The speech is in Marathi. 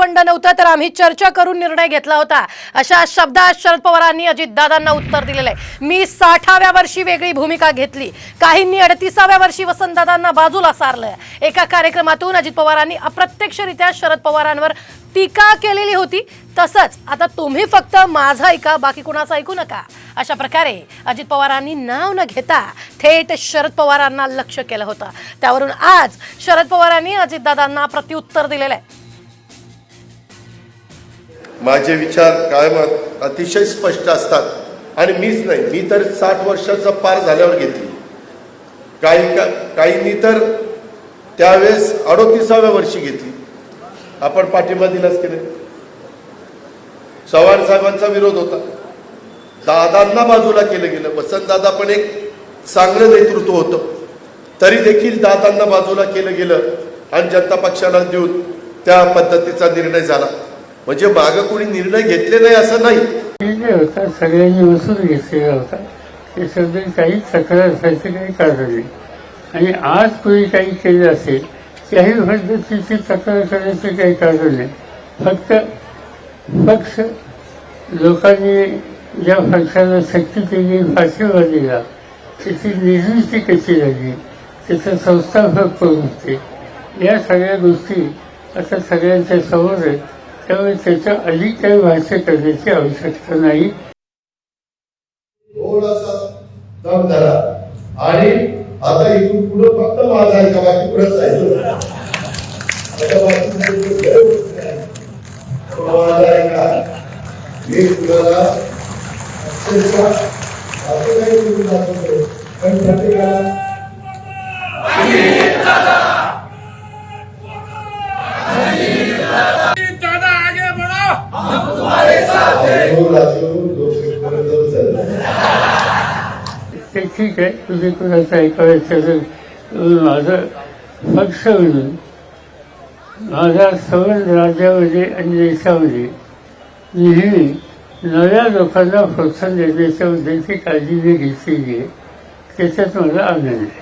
बंड नव्हतं तर आम्ही चर्चा करून निर्णय घेतला होता. अशा शब्दात शरद पवारांनी अजितदादांना उत्तर दिलेलं आहे मी साठाव्या वर्षी वेगळी भूमिका घेतली. काहींनी अडतीसाव्या वर्षी वसंतदादांना बाजूला सारलं एका कार्यक्रमातून अजित पवारांनी अप्रत्यक्षरित्या शरद पवारांवर टीका केलेली होती. तसंच आता तुम्ही फक्त माझं ऐका बाकी कुणाचं ऐकू नका. अशा प्रकारे अजित पवारांनी नाव न घेता थेट शरद पवारांना लक्ष केलं होतं. त्यावरून आज शरद पवारांनी अजितदादांना प्रत्युत्तर दिलेलं आहे माझे विचार कायम अतिशय स्पष्ट असतात. आणि मीच नाही मी तर साठ वर्षाचा पार झाल्यावर घेतली. काही का काहींनी तर त्यावेळेस अडोतीसाव्या वर्षी घेतली. आपण पाठिंबा दिलाच की नाही? चव्हाण साहेबांचा विरोध होता. दादांना बाजूला केलं गेलं. वसंतदादा पण एक चांगलं नेतृत्व होतं. तरी देखील दादांना बाजूला केलं गेलं आणि जनता पक्षाला देऊन त्या पद्धतीचा निर्णय झाला. म्हणजे मागं कोणी निर्णय घेतले नाही असं नाही. जे होता सगळ्यांनी वसूल घेतलेला होता. त्याच्याबद्दल काही तक्रार असायचं काही कारण नाही आणि आज कोणी काही केलं असेल त्याही पद्धतीची तक्रार करण्याचे काही कारण नाही. फक्त पक्ष लोकांनी ज्या पक्षाला शक्ती केली पाठिंबा दिला त्याची निर्मिती कशी झाली त्याचं संस्थापक कोण होते या सगळ्या गोष्टी आता सगळ्यांच्या समोर आहेत. त्यामुळे त्याच्या अधिक काही भाष्य करण्याची आवश्यकता नाही. थोडासा दम धरा. आणि आता इथून पुढे फक्त माझा आहे का? बाकी पुढे जायचं मी तुम्हाला असं काही ते ठीक आहे तुम्ही कुणाचं ऐकायचं असेल. माझं पक्ष म्हणून माझा संबंध राज्यामध्ये आणि देशामध्ये नेहमी नव्या लोकांना प्रोत्साहन देण्याच्या उद्देशी काळजी मी घेतलेली आहे. त्याच्यात माझा आनंद आहे.